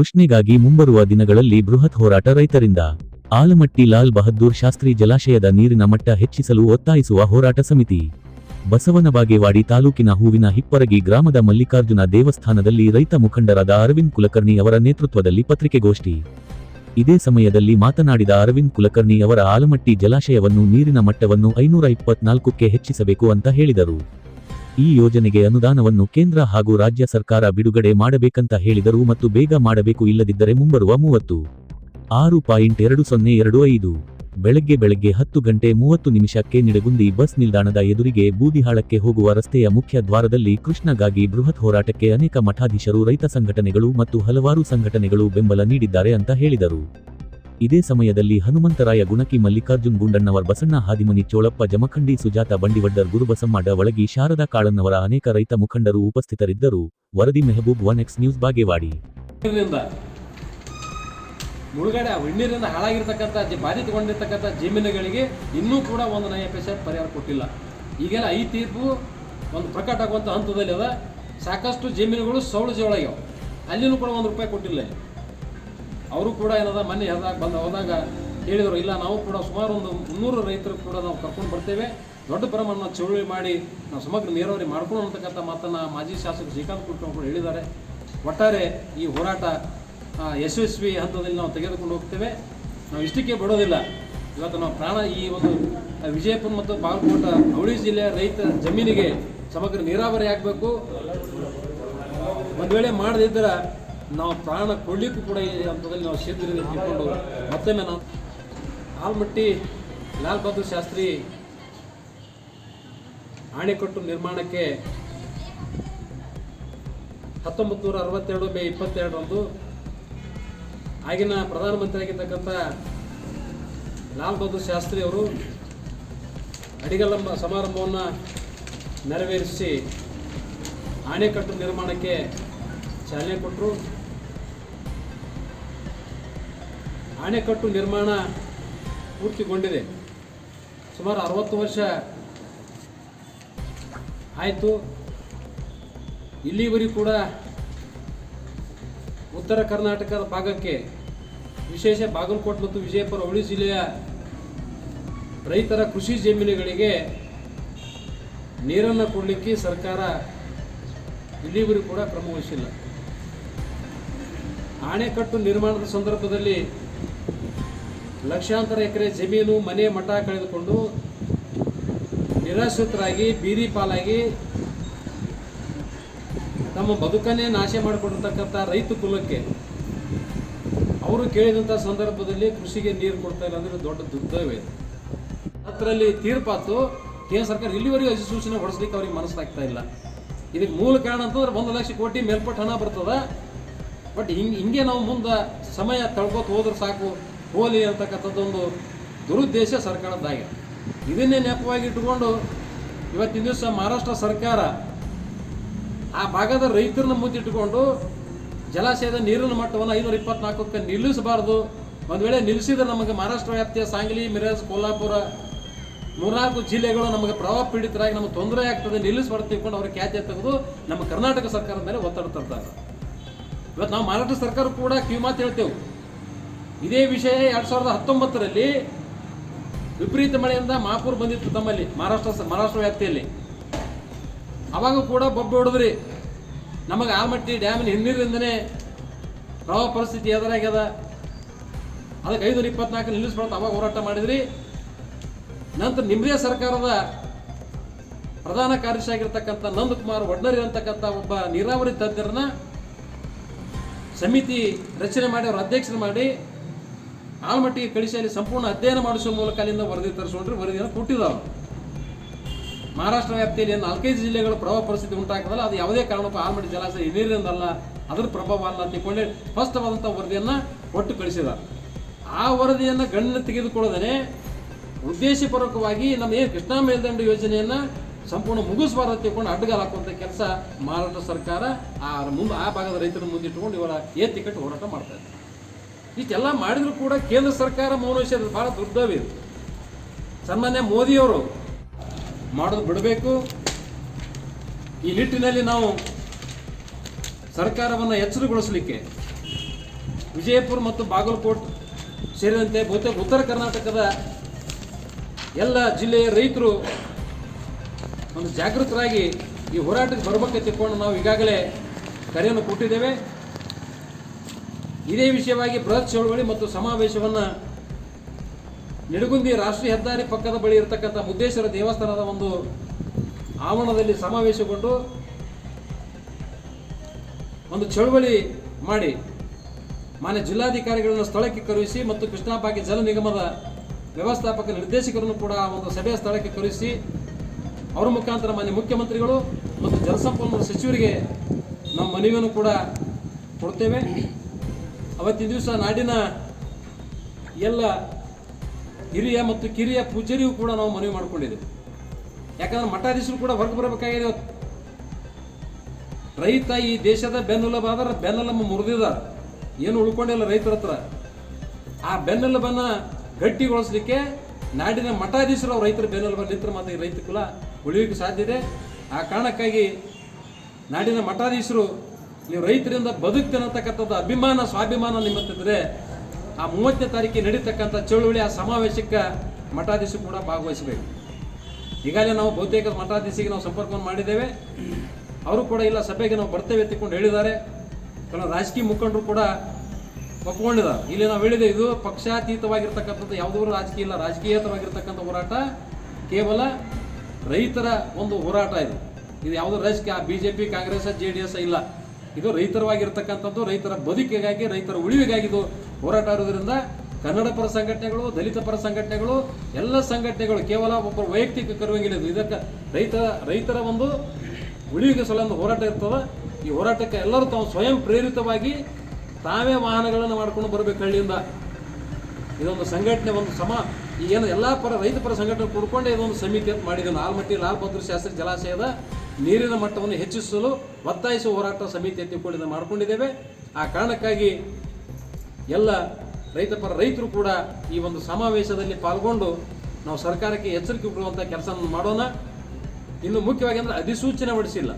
ಕೃಷ್ಣೆಗಾಗಿ ಮುಂಬರುವ ದಿನಗಳಲ್ಲಿ ಬೃಹತ್ ಹೋರಾಟ ರೈತರಿಂದ. ಆಲಮಟ್ಟಿ ಲಾಲ್ ಬಹದ್ದೂರ್ ಶಾಸ್ತ್ರಿ ಜಲಾಶಯದ ನೀರಿನ ಮಟ್ಟ ಹೆಚ್ಚಿಸಲು ಒತ್ತಾಯಿಸುವ ಹೋರಾಟ ಸಮಿತಿ. ಬಸವನಬಾಗೇವಾಡಿ ತಾಲೂಕಿನ ಹೂವಿನ ಹಿಪ್ಪರಗಿ ಗ್ರಾಮದ ಮಲ್ಲಿಕಾರ್ಜುನ ದೇವಸ್ಥಾನದಲ್ಲಿ ರೈತ ಮುಖಂಡರಾದ ಅರವಿಂದ್ ಕುಲಕರ್ಣಿ ಅವರ ನೇತೃತ್ವದಲ್ಲಿ ಪತ್ರಿಕೆಗೋಷ್ಠಿ. ಇದೇ ಸಮಯದಲ್ಲಿ ಮಾತನಾಡಿದ ಅರವಿಂದ್ ಕುಲಕರ್ಣಿ ಅವರ ಆಲಮಟ್ಟಿ ಜಲಾಶಯವನ್ನು ನೀರಿನ ಮಟ್ಟವನ್ನು ಐನೂರ ಇಪ್ಪತ್ನಾಲ್ಕಕ್ಕೆ ಹೆಚ್ಚಿಸಬೇಕು ಅಂತ ಹೇಳಿದರು. ಈ ಯೋಜನೆಗೆ ಅನುದಾನವನ್ನು ಕೇಂದ್ರ ಹಾಗೂ ರಾಜ್ಯ ಸರ್ಕಾರ ಬಿಡುಗಡೆ ಮಾಡಬೇಕಂತ ಹೇಳಿದರು ಮತ್ತು ಬೇಗ ಮಾಡಬೇಕು ಇಲ್ಲದಿದ್ದರೆ ಮುಂಬರುವ ಮೂವತ್ತು. ಆರು ಪಾಯಿಂಟ್ ಎರಡು ಸೊನ್ನೆ ಎರಡು ಐದು. ಬೆಳಗ್ಗೆ ಬೆಳಗ್ಗೆ ಹತ್ತು ಗಂಟೆ ಮೂವತ್ತು ನಿಮಿಷಕ್ಕೆ ನಿಡಗುಂದಿ ಬಸ್ ನಿಲ್ದಾಣದ ಎದುರಿಗೆ ಬೂದಿಹಾಳಕ್ಕೆ ಹೋಗುವ ರಸ್ತೆಯ ಮುಖ್ಯ ದ್ವಾರದಲ್ಲಿ ಕೃಷ್ಣಗಾಗಿ ಬೃಹತ್ ಹೋರಾಟಕ್ಕೆ ಅನೇಕ ಮಠಾಧೀಶರು, ರೈತ ಸಂಘಟನೆಗಳು ಮತ್ತು ಹಲವಾರು ಸಂಘಟನೆಗಳು ಬೆಂಬಲ ನೀಡಿದ್ದಾರೆ ಅಂತ ಹೇಳಿದರು. ಇದೇ ಸಮಯದಲ್ಲಿ ಹನುಮಂತರಾಯ ಗುಣಕಿ ಮಲ್ಲಿಕಾರ್ಜುನ್ ಗುಂಡಣ್ಣವರ್ ಬಸಣ್ಣ ಹಾದಿಮನಿ ಚೋಳಪ್ಪ ಜಮಖಂಡಿ ಸುಜಾತ ಬಂಡಿವಡ್ಡರ್ ಗುರುಬಸಮ್ಮ ಒಳಗಿ ಶಾರದಾ ಕಾಳನ್ನವರ ಅನೇಕ ರೈತ ಮುಖಂಡರು ಉಪಸ್ಥಿತರಿದ್ದರು. ವರದಿ Mehaboob one X news, Bagewadi. ಮುಳುಗಡೆ ಹಿಣ್ಣೀರಿಂದ ಹಾಳಾಗಿರ್ತಕ್ಕಂಥ ಬಾಧಿತಗೊಂಡಿರ್ತಕ್ಕಂಥ ಜಮೀನುಗಳಿಗೆ ಇನ್ನೂ ಕೂಡ ಒಂದು ನಯ ಪೈಸೆ ಪರಿಹಾರ ಕೊಟ್ಟಿಲ್ಲ. ಈಗೆಲ್ಲ ಐ ತೀರ್ಪು ಒಂದು ಪ್ರಕಟ ಆಗುವಂಥ ಹಂತದಲ್ಲಿ ಅದ. ಸಾಕಷ್ಟು ಜಮೀನುಗಳು ಸೌಳು ಒಳಗೆ ಅಲ್ಲಿನೂ ಕೂಡ ಒಂದು ರೂಪಾಯಿ ಕೊಟ್ಟಿಲ್ಲ. ಅವರು ಕೂಡ ಏನದ, ಮೊನ್ನೆ ಹೇಳ್ದಾಗ ಬಂದ, ಹೋದಾಗ ಹೇಳಿದರು, ಇಲ್ಲ, ನಾವು ಕೂಡ ಸುಮಾರು ಒಂದು ಮುನ್ನೂರು ರೈತರು ಕೂಡ ನಾವು ಕರ್ಕೊಂಡು ಬರ್ತೇವೆ, ದೊಡ್ಡ ಪ್ರಮಾಣ ಚಳುವಳಿ ಮಾಡಿ ನಾವು ಸಮಗ್ರ ನೀರಾವರಿ ಮಾಡ್ಕೊಂಡು ಅಂತಕ್ಕಂಥ ಮಾತನ್ನು ಮಾಜಿ ಶಾಸಕ ಶ್ರೀಕಾಂತ್ ಕುಟ್ಟ ಕೂಡ ಹೇಳಿದ್ದಾರೆ. ಒಟ್ಟಾರೆ ಈ ಹೋರಾಟ ಯಶಸ್ವಿ ಹಂತದಲ್ಲಿ ನಾವು ತೆಗೆದುಕೊಂಡು ಹೋಗ್ತೇವೆ. ನಾವು ಇಷ್ಟಕ್ಕೆ ಬಿಡೋದಿಲ್ಲ. ಇವತ್ತು ನಾವು ಪ್ರಾಣ, ಈ ಒಂದು ವಿಜಯಪುರ ಮತ್ತು ಬಾಗಲಕೋಟ ಅವಳಿ ಜಿಲ್ಲೆಯ ರೈತ ಜಮೀನಿಗೆ ಸಮಗ್ರ ನೀರಾವರಿ ಆಗಬೇಕು. ಒಂದು ವೇಳೆ ಮಾಡದಿದ್ದರೆ ನಾವು ಪ್ರಾಣ ಕೊಡ್ಲಿಕ್ಕೂ ಕೂಡ ಈ ಹಂತದಲ್ಲಿ ನಾವು ಸಿದ್ಧರಿದೆ ತಿಳ್ಕೊಂಡು ಮತ್ತೊಮ್ಮೆ ನಾವು ಆಲ್ಮಟ್ಟಿ ಲಾಲ್ ಬಹದ್ದೂರ್ ಶಾಸ್ತ್ರಿ ಆಣೆಕಟ್ಟು ನಿರ್ಮಾಣಕ್ಕೆ ಹತ್ತೊಂಬತ್ತು ನೂರ ಅರವತ್ತೆರಡು ಮೇ ಇಪ್ಪತ್ತೆರಡರಂದು ಆಗಿನ ಪ್ರಧಾನಮಂತ್ರಿಯಾಗಿರ್ತಕ್ಕಂಥ ಲಾಲ್ ಬಹದ್ದೂರ್ ಶಾಸ್ತ್ರಿ ಅವರು ಅಡಿಗಲಂಬ ಸಮಾರಂಭವನ್ನು ನೆರವೇರಿಸಿ ಆಣೆಕಟ್ಟು ನಿರ್ಮಾಣಕ್ಕೆ ಚಾಲನೆ ಕೊಟ್ಟರು ಆಣೆಕಟ್ಟು ನಿರ್ಮಾಣ ಪೂರ್ತಿಗೊಂಡಿದೆ. ಸುಮಾರು ಅರವತ್ತು ವರ್ಷ ಆಯಿತು. ಇಲ್ಲಿವರೆಗೂ ಕೂಡ ಉತ್ತರ ಕರ್ನಾಟಕದ ಭಾಗಕ್ಕೆ ವಿಶೇಷ ಬಾಗಲಕೋಟೆ ಮತ್ತು ವಿಜಯಪುರ ಹುಳಿ ಜಿಲ್ಲೆಯ ರೈತರ ಕೃಷಿ ಜಮೀನುಗಳಿಗೆ ನೀರನ್ನು ಕೊಡಲಿಕ್ಕೆ ಸರ್ಕಾರ ಇಲ್ಲಿವರೆಗೂ ಕೂಡ ಕ್ರಮ ವಹಿಸಿಲ್ಲ ಆಣೆಕಟ್ಟು ನಿರ್ಮಾಣದ ಸಂದರ್ಭದಲ್ಲಿ ಲಕ್ಷಾಂತರ ಎಕರೆ ಜಮೀನು, ಮನೆ, ಮಠ ಕಳೆದುಕೊಂಡು ನಿರಾಶ್ರಿತರಾಗಿ, ಬೀದಿ ಪಾಲಾಗಿ ತಮ್ಮ ಬದುಕನ್ನೇ ನಾಶ ಮಾಡಿಕೊಂಡಿರ್ತಕ್ಕಂಥ ರೈತ ಕುಲಕ್ಕೆ ಅವರು ಕೇಳಿದಂಥ ಸಂದರ್ಭದಲ್ಲಿ ಕೃಷಿಗೆ ನೀರು ಕೊಡ್ತಾ ಇಲ್ಲ ಅಂದರೆ ದೊಡ್ಡ ದುರ್ದೈವ ಅದರಲ್ಲಿ ತೀರ್ಪಾತು ಕೇಂದ್ರ ಸರ್ಕಾರ ಇಲ್ಲಿವರೆಗೂ ಅಧಿಸೂಚನೆ ಹೊಡಿಸ್ಲಿಕ್ಕೆ ಅವ್ರಿಗೆ ಮನಸ್ಸಾಗ್ತಾ ಇಲ್ಲ. ಇದಕ್ಕೆ ಮೂಲ ಕಾರಣ ಅಂತಂದ್ರೆ ಒಂದು ಲಕ್ಷ ಕೋಟಿ ಮೇಲ್ಪಟ್ಟು ಹಣ ಬರ್ತದ. ಬಟ್ ಹಿಂಗೆ ಹಿಂಗೆ ನಾವು ಮುಂದೆ ಸಮಯ ತಳ್ಕೊತ ಹೋದ್ರೆ ಸಾಕು. ಹೋಲಿ ಅಂತಕ್ಕಂಥದ್ದೊಂದು ದುರುದ್ದೇಶ ಸರ್ಕಾರದ್ದಾಗಿದೆ. ಇದನ್ನೇ ನೆಪವಾಗಿ ಇಟ್ಟುಕೊಂಡು ಇವತ್ತಿನ ದಿವಸ ಮಹಾರಾಷ್ಟ್ರ ಸರ್ಕಾರ ಆ ಭಾಗದ ರೈತರನ್ನ ಮುಂದಿಟ್ಟುಕೊಂಡು ಜಲಾಶಯದ ನೀರಿನ ಮಟ್ಟವನ್ನು ಐನೂರ ಇಪ್ಪತ್ನಾಲ್ಕಕ್ಕೆ ನಿಲ್ಲಿಸಬಾರ್ದು. ಒಂದು ವೇಳೆ ನಿಲ್ಲಿಸಿದ್ರೆ ನಮಗೆ ಮಹಾರಾಷ್ಟ್ರ ವ್ಯಾಪ್ತಿಯ ಸಾಂಗ್ಲಿ, ಮಿರಾಜ್, ಕೊಲ್ಲಾಪುರ ಮೂರ್ನಾಲ್ಕು ಜಿಲ್ಲೆಗಳು ನಮಗೆ ಪ್ರವಾಹ ಪೀಡಿತರಾಗಿ ನಮಗೆ ತೊಂದರೆ ಆಗ್ತದೆ. ನಿಲ್ಲಿಸಬಾರ್ದು ತಿಳ್ಕೊಂಡು ಅವ್ರ ಖ್ಯಾತಿ ತೆಗೆದು ನಮ್ಮ ಕರ್ನಾಟಕ ಸರ್ಕಾರದ ಮೇಲೆ ಒತ್ತಡ ತರ್ತಾರೆ. ಇವತ್ತು ನಾವು ಮಹಾರಾಷ್ಟ್ರ ಸರ್ಕಾರ ಕೂಡ ಕಿವಿಮಾತು ಹೇಳ್ತೇವೆ. ಇದೇ ವಿಷಯ ಎರಡು ಸಾವಿರದ ಹತ್ತೊಂಬತ್ತರಲ್ಲಿ ವಿಪರೀತ ಮಳೆಯಿಂದ ಮಹಾಪುರ್ ಬಂದಿತ್ತು ತಮ್ಮಲ್ಲಿ, ಮಹಾರಾಷ್ಟ್ರ ಮಹಾರಾಷ್ಟ್ರ ವ್ಯಾಪ್ತಿಯಲ್ಲಿ. ಅವಾಗ ಕೂಡ ಬೊಬ್ಬೆ ಹೊಡೆದ್ರಿ. ನಮಗೆ ಆಲ್ಮಟ್ಟಿ ಡ್ಯಾಮಿನ ಹಿನ್ನೀರಿಂದನೇ ಪ್ರವಾಹ ಪರಿಸ್ಥಿತಿ ಎದುರಾಗ್ಯದ ಅದಕ್ಕೆ ಐನೂರ ಇಪ್ಪತ್ನಾಲ್ಕು ನಿಲ್ಲಿಸ್ಬಾರ್ದು ಅವಾಗ ಹೋರಾಟ ಮಾಡಿದ್ರಿ. ನಂತರ ನಿಮ್ಮದೇ ಸರ್ಕಾರದ ಪ್ರಧಾನ ಕಾರ್ಯದರ್ಶಿ ಆಗಿರ್ತಕ್ಕಂಥ ನಂದಕುಮಾರ್ ವಡ್ನರಿ ಅಂತಕ್ಕಂಥ ಒಬ್ಬ ನೀರಾವರಿ ತಜ್ಞರನ್ನ ಸಮಿತಿ ರಚನೆ ಮಾಡಿ ಅವರು ಅಧ್ಯಕ್ಷರು ಮಾಡಿ ಆಲ್ಮಟ್ಟಿಗೆ ಕಳಿಸಿ ಅಲ್ಲಿ ಸಂಪೂರ್ಣ ಅಧ್ಯಯನ ಮಾಡಿಸುವ ಮೂಲಕ ಅಲ್ಲಿಂದ ವರದಿ ತರಿಸ್ಕೊಂಡ್ರೆ. ವರದಿಯನ್ನು ಕೊಟ್ಟಿದ್ದಾರೆ ಮಹಾರಾಷ್ಟ್ರ ವ್ಯಾಪ್ತಿಯಲ್ಲಿ ನಾಲ್ಕೈದು ಜಿಲ್ಲೆಗಳ ಪ್ರಭಾವ ಪರಿಸ್ಥಿತಿ ಉಂಟಾಗ್ತದಲ್ಲ, ಅದು ಯಾವುದೇ ಕಾರಣಕ್ಕೂ ಆಲ್ಮಟ್ಟಿ ಜಲಾಶಯ ನೀರಿನಿಂದಲ್ಲ, ಅದರ ಪ್ರಭಾವ ಅಲ್ಲ ಅಂತ ಫಸ್ಟ್ ಸ್ಪಷ್ಟವಾದಂಥ ವರದಿಯನ್ನು ಒಟ್ಟು ಕಳಿಸಿದ್ದಾರೆ. ಆ ವರದಿಯನ್ನು ಗಣ್ಯ ತೆಗೆದುಕೊಳ್ಳದೇ ಉದ್ದೇಶಪೂರ್ವಕವಾಗಿ ನಮ್ಮ ಏನು ಕೃಷ್ಣಾ ಮೇಲ್ದಂಡ ಯೋಜನೆಯನ್ನು ಸಂಪೂರ್ಣ ಮುಗಿಸಬಾರ್ದು ತಿಳ್ಕೊಂಡು ಅಡ್ಡಗಾಲ ಹಾಕುವಂಥ ಕೆಲಸ ಮಹಾರಾಷ್ಟ್ರ ಸರ್ಕಾರ, ಆ ಮುಂದೆ ಆ ಭಾಗದ ರೈತರ ಮುಂದಿಟ್ಟುಕೊಂಡು ಇವರ ಏ ಟಿಕೆಟ್ ಹೋರಾಟ ಮಾಡ್ತಾ ಇದ್ದಾರೆ. ಇಷ್ಟೆಲ್ಲ ಮಾಡಿದ್ರು ಕೂಡ ಕೇಂದ್ರ ಸರ್ಕಾರ ಮೌನ ವಿಷಯದ ಭಾಳ ದುರ್ದೈವ ಸನ್ಮಾನ್ಯ ಮೋದಿಯವರು ಮಾಡೋದು ಬಿಡಬೇಕು. ಈ ನಿಟ್ಟಿನಲ್ಲಿ ನಾವು ಸರ್ಕಾರವನ್ನು ಎಚ್ಚರಗೊಳಿಸಲಿಕ್ಕೆ ವಿಜಯಪುರ ಮತ್ತು ಬಾಗಲಕೋಟ್ ಸೇರಿದಂತೆ ಬಹುತೇಕ ಉತ್ತರ ಕರ್ನಾಟಕದ ಎಲ್ಲ ಜಿಲ್ಲೆಯ ರೈತರು ಒಂದು ಜಾಗೃತರಾಗಿ ಈ ಹೋರಾಟಕ್ಕೆ ಬರಬೇಕೆ ತಿಳ್ಕೊಂಡು ನಾವು ಈಗಾಗಲೇ ಕರೆಯನ್ನು ಕೊಟ್ಟಿದ್ದೇವೆ. ಇದೇ ವಿಷಯವಾಗಿ ಬೃಹತ್ ಚಳವಳಿ ಮತ್ತು ಸಮಾವೇಶವನ್ನು ನಿಡಗುಂದಿ ರಾಷ್ಟ್ರೀಯ ಹೆದ್ದಾರಿ ಪಕ್ಕದ ಬಳಿ ಇರತಕ್ಕಂಥ ಮುದ್ದೇಶ್ವರ ದೇವಸ್ಥಾನದ ಒಂದು ಆವರಣದಲ್ಲಿ ಸಮಾವೇಶಗೊಂಡು ಒಂದು ಚಳವಳಿ ಮಾಡಿ ಮಾನ್ಯ ಜಿಲ್ಲಾಧಿಕಾರಿಗಳನ್ನು ಸ್ಥಳಕ್ಕೆ ಕರೆಸಿ ಮತ್ತು ಕೃಷ್ಣಾಪಾಕಿ ಜಲ ನಿಗಮದ ವ್ಯವಸ್ಥಾಪಕ ನಿರ್ದೇಶಕರನ್ನು ಕೂಡ ಒಂದು ಸಭೆಯ ಸ್ಥಳಕ್ಕೆ ಕಳುಹಿಸಿ ಅವರ ಮುಖಾಂತರ ಮಾನ್ಯ ಮುಖ್ಯಮಂತ್ರಿಗಳು ಮತ್ತು ಜಲಸಂಪನ್ಮೂಲ ಸಚಿವರಿಗೆ ನಮ್ಮ ಮನವಿಯನ್ನು ಕೂಡ ಕೊಡ್ತೇವೆ. ಅವತ್ತಿನ ದಿವಸ ನಾಡಿನ ಎಲ್ಲ ಹಿರಿಯ ಮತ್ತು ಕಿರಿಯ ಪೂಜರಿಗೂ ಕೂಡ ನಾವು ಮನವಿ ಮಾಡಿಕೊಂಡಿದ್ದೇವೆ. ಯಾಕಂದ್ರೆ ಮಠಾಧೀಶರು ಕೂಡ ಹೊರಗೆ ಬರಬೇಕಾಗಿದೆ ರೈತ ಈ ದೇಶದ ಬೆನ್ನೆಲುಬಾದ್ರೆ ಬೆನ್ನೆಲುಬು ಮುರಿದಿದ ಏನು ಉಳ್ಕೊಂಡಿಲ್ಲ ರೈತರ ಹತ್ರ. ಆ ಬೆನ್ನೆಲುಬನ್ನ ಗಟ್ಟಿಗೊಳಿಸ್ಲಿಕ್ಕೆ ನಾಡಿನ ಮಠಾಧೀಶರು ರೈತರ ಬೆನ್ನೆಲುಬು ನಿಂತರ ಮಾತ್ರ ಈ ರೈತ ಕುಲ ಉಳಿಯೋಕೆ ಸಾಧ್ಯ ಇದೆ. ಆ ಕಾರಣಕ್ಕಾಗಿ ನಾಡಿನ ಮಠಾಧೀಶರು, ನೀವು ರೈತರಿಂದ ಬದುಕ್ತಿರತಕ್ಕಂಥದ್ದು ಅಭಿಮಾನ, ಸ್ವಾಭಿಮಾನ ನಿಮ್ಮತ್ತಿದ್ರೆ ಆ ಮೂವತ್ತನೇ ತಾರೀಕಿಗೆ ನಡೀತಕ್ಕಂಥ ಚಳುವಳಿ, ಆ ಸಮಾವೇಶಕ್ಕೆ ಮಠಾಧೀಶರು ಕೂಡ ಭಾಗವಹಿಸಬೇಕು. ಈಗಾಗಲೇ ನಾವು ಬಹುತೇಕ ಮಠಾಧೀಶಿಗೆ ನಾವು ಸಂಪರ್ಕವನ್ನು ಮಾಡಿದ್ದೇವೆ. ಅವರು ಕೂಡ ಇಲ್ಲ, ಸಭೆಗೆ ನಾವು ಬರ್ತೇವೆ ಎತ್ತಿಕೊಂಡು ಹೇಳಿದ್ದಾರೆ. ಕೆಲವು ರಾಜಕೀಯ ಮುಖಂಡರು ಕೂಡ ಒಪ್ಪಿಕೊಂಡಿದ್ದಾರೆ ಇಲ್ಲಿ ನಾವು ಹೇಳಿದೆ, ಇದು ಪಕ್ಷಾತೀತವಾಗಿರ್ತಕ್ಕಂಥದ್ದು, ಯಾವುದೂ ರಾಜಕೀಯ ಇಲ್ಲ. ರಾಜಕೀಯೇತರವಾಗಿರ್ತಕ್ಕಂಥ ಹೋರಾಟ ಕೇವಲ ರೈತರ ಒಂದು ಹೋರಾಟ ಇದು. ಇದು ಯಾವುದೋ ರಾಜಕೀಯ B J P Congress, J D S ಇಲ್ಲ. ಇದು ರೈತರವಾಗಿರ್ತಕ್ಕಂಥದ್ದು, ರೈತರ ಬದುಕಿಗಾಗಿ, ರೈತರ ಉಳಿವಿಗಾಗಿ ಇದು ಹೋರಾಟ ಇರೋದ್ರಿಂದ ಕನ್ನಡ ಪರ ಸಂಘಟನೆಗಳು, ದಲಿತ ಪರ ಸಂಘಟನೆಗಳು, ಎಲ್ಲ ಸಂಘಟನೆಗಳು ಕೇವಲ ಒಬ್ಬರು ವೈಯಕ್ತಿಕ ಕರುವಂಗಿಲ್ಲ ಇದು. ಇದಕ್ಕೆ ರೈತ, ರೈತರ ಒಂದು ಉಳಿವಿಗೆ ಸಲೊಂದು ಹೋರಾಟ ಇರ್ತದೆ. ಈ ಹೋರಾಟಕ್ಕೆ ಎಲ್ಲರೂ ತಾವು ಸ್ವಯಂ ಪ್ರೇರಿತವಾಗಿ ತಾವೇ ವಾಹನಗಳನ್ನು ಮಾಡ್ಕೊಂಡು ಬರಬೇಕು ಹಳ್ಳಿಯಿಂದ. ಇದೊಂದು ಸಂಘಟನೆ, ಒಂದು ಸಮ ಏನು ಎಲ್ಲ ಪರ ರೈತ ಪರ ಸಂಘಟನೆ ಕೂಡಿಕೊಂಡು ಇದೊಂದು ಸಮಿತಿ ಅಂತ ಮಾಡಿದ್ದೇವೆ ಆಲ್ಮಟ್ಟಿ ಲಾಲ್ ಬಹದ್ದೂರ್ ಶಾಸ್ತ್ರಿ ಜಲಾಶಯದ ನೀರಿನ ಮಟ್ಟವನ್ನು ಹೆಚ್ಚಿಸಲು ಒತ್ತಾಯಿಸುವ ಹೋರಾಟ ಸಮಿತಿ ಅಂತ ಕೂಡ ಮಾಡ್ಕೊಂಡಿದ್ದೇವೆ. ಆ ಕಾರಣಕ್ಕಾಗಿ ಎಲ್ಲ ರೈತ ಪರ ರೈತರು ಕೂಡ ಈ ಒಂದು ಸಮಾವೇಶದಲ್ಲಿ ಪಾಲ್ಗೊಂಡು ನಾವು ಸರ್ಕಾರಕ್ಕೆ ಎಚ್ಚರಿಕೆ ಕೊಡುವಂಥ ಕೆಲಸವನ್ನು ಮಾಡೋಣ. ಇನ್ನು ಮುಖ್ಯವಾಗಿ ಅಂದರೆ ಅಧಿಸೂಚನೆ ಹೊಡಿಸಿಲ್ಲ